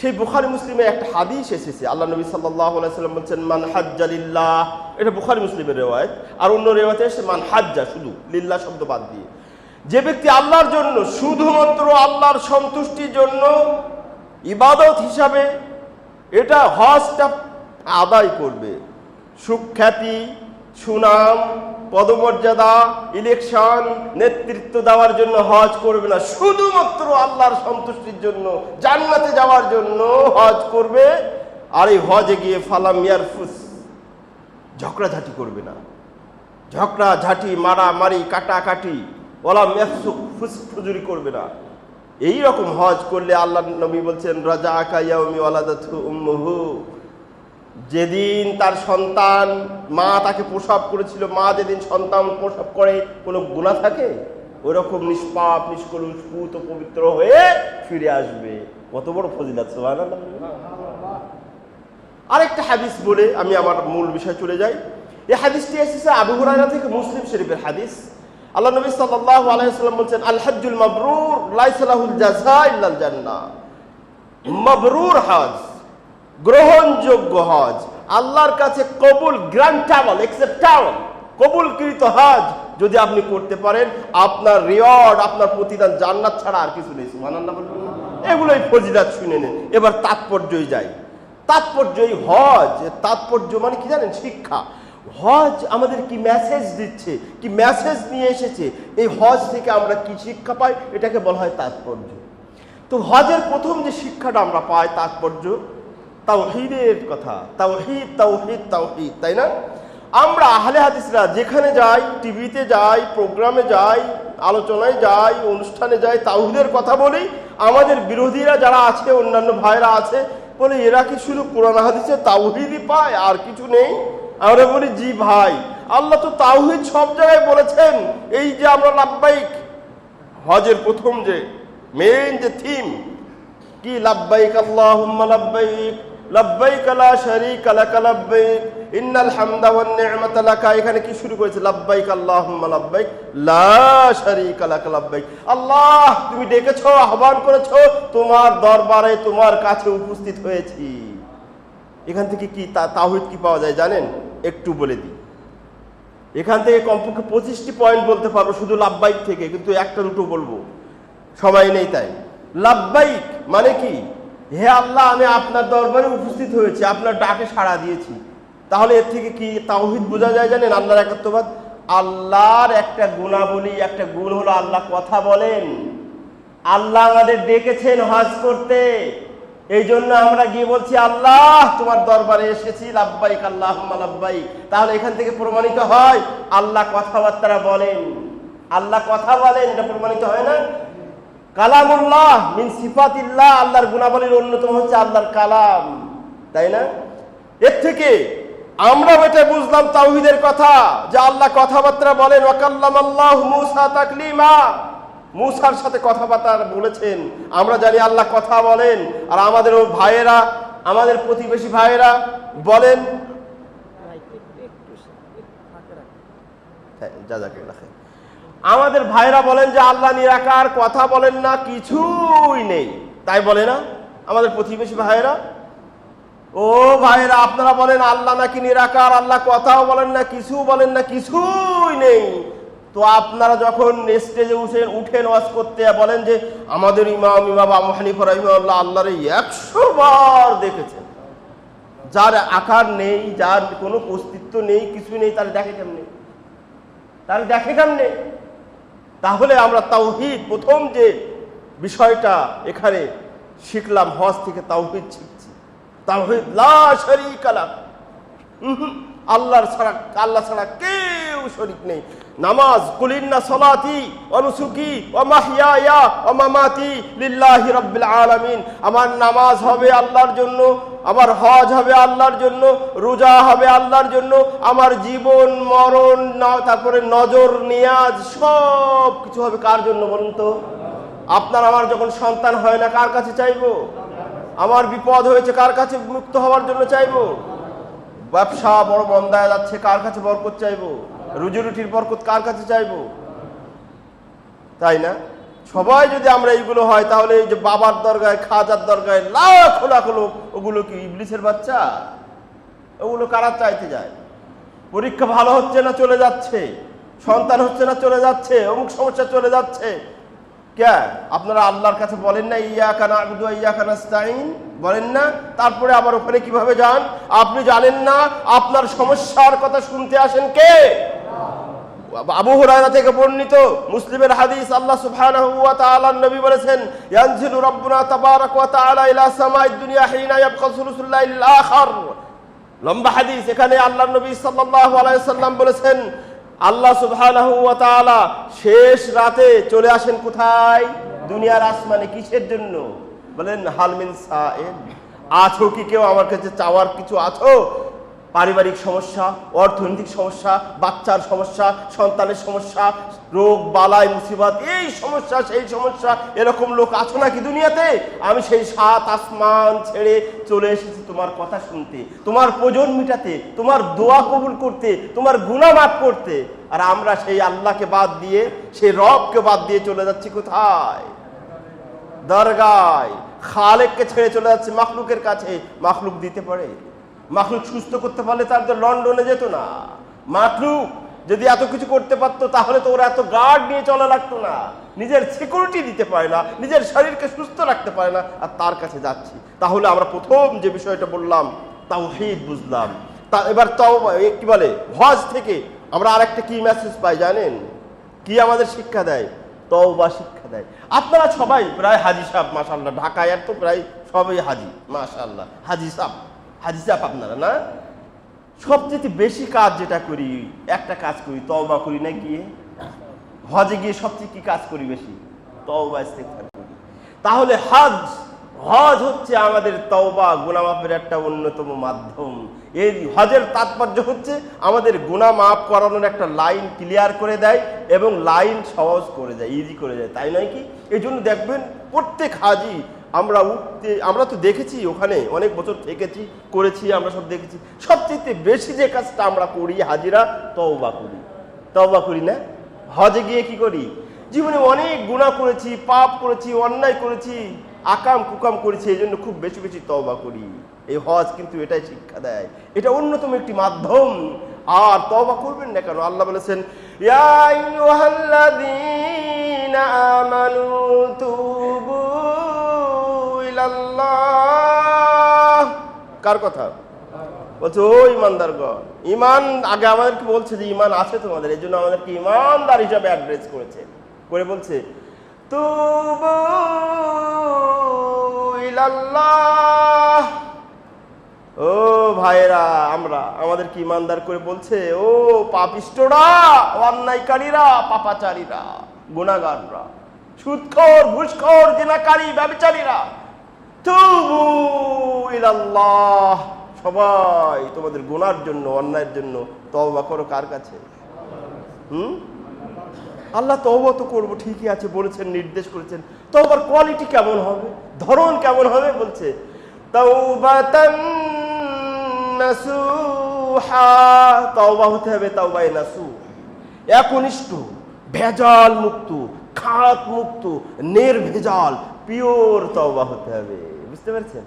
সেই বুখারি মুসলিমে একটা হাদিস এসেছে। আল্লাহ নবী সাল্লাহ সাল্লাম বলছেন, মান হাজ্জালিল্লাহ এটা বুখারি মুসলিমের রেওয়ায়ত। আর অন্য রেওয়ায়তে এসে মান হাজ্জা, শুধু, লিল্লাহ শব্দ বাদ দিয়ে। যে ব্যক্তি আল্লাহর জন্য, শুধুমাত্র আল্লাহর সন্তুষ্টির জন্য ইবাদত হিসাবে এটা হজটা আদায় করবে। সুখ্যাতি, সুনাম পদমর্যাদা ইলেকশন নেতৃত্ব দেওয়ার জন্য হজ করবে না। শুধুমাত্র আল্লাহর সন্তুষ্টির জন্য, জান্নাতে যাওয়ার জন্য হজ করবে। আর এই হজে গিয়ে ফালাম ইয়ারফুস, ঝগড়াঝাটি করবে না। ঝগড়া ঝাঁটি মারা মারি কাটাকাটি ওলা মেফসুক ফুসফুজুরি করবে না। এই রকম হজ করলে আল্লাহ নবী বলছেন রাজা আকাইয়া আকাইয়াউমি ওয়ালাদাতু উম্মুহু। যেদিন তার সন্তান, মা তাকে প্রসব করেছিল, মা যেদিন সন্তান প্রসব করে, কোনো গুণা থাকে? ওই রকম নিষ্পাপ, নিষ্কলুষ পুত পবিত্র হয়ে ফিরে আসবে। কত বড় ফজিলাত, সুবহানাল্লাহ। আরেকটা হাদিস বলে আমি আমার মূল বিষয় চলে যাই। এই হাদিসটি এসেছে আবু হুরায়রা থেকে মুসলিম শরীফের হাদিস। আল্লাহ নবী সাল্লাল্লাহু আলাইহি সাল্লাম বলছেন, আল হজ্জুল মাবরুর, লাইসা লাহুল জাযা ইল্লাল জান্নাহ। মাবরুর হজ। গ্রহণযোগ্য হজ। আল্লাহর কাছে কবুল গ্রান্টাবল অ্যাকসেপ্টাবল কবুলকৃত হজ যদি আপনি করতে পারেন, আপনার রিওয়ার্ড আপনার প্রতিদান জান্নাত ছাড়া আর কিছু নেই? এগুলোই ফজিলাত শুনে নেন, এবার তাৎপর্যই যাই। তাৎপর্যই হজ, তাৎপর্য মানে কি জানেন? শিক্ষা। হজ আমাদের কি মেসেজ দিচ্ছে, কি মেসেজ নিয়ে এসেছে? এই হজ থেকে আমরা কি শিক্ষা পাই? এটাকে বলা হয় তাৎপর্য। তো হজের প্রথম যে শিক্ষাটা আমরা পাই, তাৎপর্য তাওহিদের কথা। তাওহিদ তাওহিদ তাওহিদ, তাই না? আমরা আহলে হাদিসরা যেখানে যাই, টিভিতে যাই, প্রোগ্রামে যাই, আলোচনায় যাই, অনুষ্ঠানে যাই, তাওহিদের কথা বলি, আমাদের বিরোধীরা যারা আছে, অন্যান্য ভাইরা আছে, বলে এরা কি শুধু কোরআন হাদিসে তাওহিদই পায়? আর কিছু নেই? আমরা বলি, জি ভাই, আল্লাহ তো তাওহিদ সব জায়গায় বলেছেন। এই যে আমরা লাভবাহিক হজের প্রথম যে মেইন যে থিম কি লাব্বাইক, আল্লাহুম্মা লাব্বাইক লাব্বাইক লা শারীকা লাক লাব্বাইক, ইন্নাল হামদা ওয়ান নি'মাতা লাকা। এখানে কি শুরু করেছে? লাব্বাইক আল্লাহুম্মা লাব্বাইক, লা শারীকা লাক লাব্বাইক। আল্লাহ, তুমি ডেকেছো, আহ্বান করেছ, তোমার দরবারে, তোমার কাছে উপস্থিত হয়েছি। এখান থেকে কি তাওহীদ কি পাওয়া যায় জানেন? একটু বলে দিই। এখান থেকে কমপক্ষে পঁচিশটি পয়েন্ট বলতে পারব, শুধু লাভবাইক থেকে, কিন্তু একটা দুটো বলব। সবাই নেই তাই। লাভবাইক মানে কি? হে আল্লাহ, আমি আপনার দরবারে উপস্থিত হয়েছি, আপনার ডাকে সাড়া দিয়েছি। তাহলে এর থেকে কি তাওহিদ বোঝা যায় জানেন, আল্লাহর একাত্মবাদ আল্লাহর একটা গুণাবলী, একটা গুণ হলো আল্লাহ কথা বলেন। আল্লাহ আমাদের ডেকেছেন হজ করতে। এই জন্য আমরা গিয়ে বলছি, আল্লাহ, তোমার দরবারে এসেছি লাভবাইক আল্লাহ লাভবাইক তাহলে এখান থেকে প্রমাণিত হয়, আল্লাহ কথাবার্তারা বলেন। আল্লাহ কথা বলেন, এটা প্রমাণিত হয় না? কালামুল্লাহ মিন সিফাতিল্লাহ আল্লাহর গুণাবলীর অন্যতম হচ্ছে আল্লাহর কালাম। তাই না? এর থেকে আমরা এটা বুঝলাম তাওহিদের কথা যে আল্লাহ কথাবার্তা বলেন ওয়াকাল্লাম আল্লাহ মুসা তাকলিমা। মুসার সাথে কথাবার্তা বলেছেন। আমরা জানি আল্লাহ কথা বলেন আর আমাদের ও ভাইয়েরা আমাদের প্রতিবেশী ভাইয়েরা বলেন হ্যাঁ, জাযাকাল্লাহ খাইর। আমাদের ভাইরা বলেন যে আল্লাহ নিরাকার, কথা বলেন না, কিছুই নেই। তাই বলে না আমাদের প্রতিবেশী ভাইয়েরা? ও ভাইরা, আপনারা বলেন আল্লাহ নাকি নিরাকার, আল্লাহ কথাও বলেন না কিছু বলেন না, কিছুই নেই। তো আপনারা যখন স্টেজে উঠেন উঠেন ওয়াজ করতে বলেন যে আমাদের ইমাম ইমাম আবু হানিফা রহিমাল্লাহ আল্লাহর একশো বার দেখেছেন। যার আকার নেই, যার কোনো অস্তিত্ব নেই কিছু নেই, তার দেখে কেমনে? তার দেখে কেমনে? তাহলে আমরা তাওহিদ প্রথম যে বিষয়টা এখানে শিখলাম হজ থেকে তাওহিদ শিখছি। তাওহিদ লা শারীকা লাহ। উহুম, আল্লাহর ছাড়া আল্লাহ ছাড়া কেউ শরীক নেই। নামাজ কুলিন্না সলাতি অনুসুকি ও মাহিয়া ও মামাতি লিল্লাহি রাব্বিল আলামিন। আমার নামাজ হবে আল্লাহর জন্য আমার হজ হবে আল্লাহর জন্য, রোজা হবে আল্লাহর জন্য, আমার জীবন, মরণ তারপরে নজর, নিয়াজ, সব কিছু হবে কার জন্য বলুন তো? আপনার, আমার যখন সন্তান হয় না, কার কাছে চাইব? আমার বিপদ হয়েছে, কার কাছে মুক্ত হওয়ার জন্য চাইব? ব্যবসা বড় মন্দায় যাচ্ছে, কার কাছে বরকত চাইব? রুজি রুটির বরকত কার কাছে চাইব? তাই না? সবাই যদি আমরা এইগুলো হয়, তাহলে এই যে বাবার দরগায়, খাজার দরগায় লাখ লাখ লোক, ওগুলো কি ইবলিসের বাচ্চা? ওগুলো কারা চাইতে যায়? পরীক্ষা ভালো হচ্ছে না চলে যাচ্ছে? সন্তান হচ্ছে না চলে যাচ্ছে? অমুক সমস্যা চলে যাচ্ছে? কে? আপনারা আল্লাহর কাছে বলেন না ইয়া কানা আবুদু ইয়া কানা স্টাইন বলেন না? তারপরে আবার ওখানে কীভাবে যান? আপনি জানেন না, আপনার সমস্যার কথা শুনতে আসেন কে? আবু হুরায়রা থেকে বর্ণিত মুসলিমের হাদিস আল্লাহ সুবহানাহু ওয়া তাআলা নবী বলেছেন, ইয়ানজিলু রাব্বুনা তাবারাক ওয়া তাআলা ইলা সামাইদ দুনিয়া হিনা ইয়াবকা সুলুসুল লাইলিল আখার। লম্বা হাদিস, এখানে আল্লাহ নবী সাল্লাল্লাহু আলাইহি সাল্লাম বলেছেন, আল্লাহ সুবহানাহু ওয়া তাআলা শেষ রাতে চলে আসেন কোথায়? দুনিয়ার আসমানে কিসের জন্য? বলেন হালমিন সাইল আছো কি কেউ আমার কাছে চাওয়ার কিছু আছো? পারিবারিক সমস্যা, অর্থনৈতিক সমস্যা, বাচ্চার সমস্যা, সন্তানের সমস্যা, রোগ, বালাই, মুসিবত, এই সমস্যা, সেই সমস্যা, এরকম লোক আছো নাকি দুনিয়াতে? আমি সেই সাত আসমান ছেড়ে চলে এসেছি তোমার কথা শুনতে, তোমার প্রজন মিটাতে, তোমার দোয়া কবুল করতে, তোমার গুণা মাফ করতে। আর আমরা সেই আল্লাহকে বাদ দিয়ে, সেই রবকে বাদ দিয়ে চলে যাচ্ছি কোথায়? দরগায়, খালেককে ছেড়ে চলে যাচ্ছে মাখলুকের কাছে। মাখলুক দিতে পারে? মাখলুক সুস্থ করতে পারলে তার তো লন্ডনে যেত না। মাখলুক যদি এত কিছু করতে পারতো, তাহলে তো ওরা এত গার্ড নিয়ে চলা লাগতো না। নিজের সিকিউরিটি দিতে পারে না, নিজের শরীরকে সুস্থ রাখতে পারে না। আর তার কাছে যাচ্ছি। তাহলে আমরা প্রথম যে বিষয়টা বললাম, তাওহীদ বুঝলাম। তা এবার তাও কি বলে? হজ থেকে আমরা আরেকটা কি মেসেজ পাই জানেন? কি আমাদের শিক্ষা দেয়? তওবা শিক্ষা দেয়। আপনারা সবাই প্রায় হাজি সাহেব মাশাল্লাহ ঢাকায় আর তো প্রায় সবাই হাজি মাশাল্লাহ হাজি সাহেব। সাহেব আপনারা না সবচেয়ে বেশি কাজ যেটা করি, একটা কাজ করি, তওবা করি না গিয়ে? হজে গিয়ে সবচেয়ে কি কাজ করি বেশি? তওবা, ইস্তেগফার করি। তাহলে হজ হজ হচ্ছে আমাদের তওবা গুনামাফের একটা অন্যতম মাধ্যম। এই হজের তাৎপর্য হচ্ছে আমাদের গুনাহ মাফ করানোর একটা লাইন ক্লিয়ার করে দেয় এবং লাইন সহজ করে দেয় ইজি করে দেয়, তাই নয় কি? এই জন্য দেখবেন প্রত্যেক হাজি আমরা উঠতে, আমরা তো দেখেছি ওখানে অনেক বছর থেকেছি, করেছি, আমরা সব দেখেছি। সবচেয়ে বেশি যে কাজটা আমরা করি হাজিরা, তওবা করি। তওবা করি না? হজে গিয়ে কি করি? জীবনে অনেক গুণা করেছি, পাপ করেছি, অন্যায় করেছি, আকাম কুকাম করেছি এই জন্য খুব বেশি বেশি তওবা করি। এই হজ কিন্তু এটাই শিক্ষা দেয়। এটা অন্যতম একটি মাধ্যম। আর তওবা করবেন না কেন? আল্লাহ বলেছেন, ইয়া কার কথা? বলছে, ও ইমানদারগণ, ইমান আগে আমাদেরকে বলছে যে ইমান আছে তোমাদের এই জন্য আমাদেরকে ইমানদার হিসাবে অ্যাড্রেস করেছে। করে বলছে ও ভাইরা আমরা আমাদেরকে ইমানদার করে বলছে, ও পাপিষ্টরা অন্যায়কারীরা, পাপাচারীরা গুণাগাররা সুদখোর ঘুষখোর জেনাকারী, ব্যবচারীরা সবাই, তোমাদের গুনার জন্য, অন্যায়ের জন্য তওবা করো কার কাছে? হুম? আল্লাহ তওবা তো করব, ঠিকই আছে, বলেছেন, নির্দেশ করেছেন। তওবার কোয়ালিটি কেমন হবে? ধরন কেমন হবে বলছে? হতে হবে নাসুহ একনিষ্ঠ, ভেজাল মুক্ত খাত মুক্ত, নির্ভেজাল পিওর তওবা হতে হবে। বুঝতে পারছেন?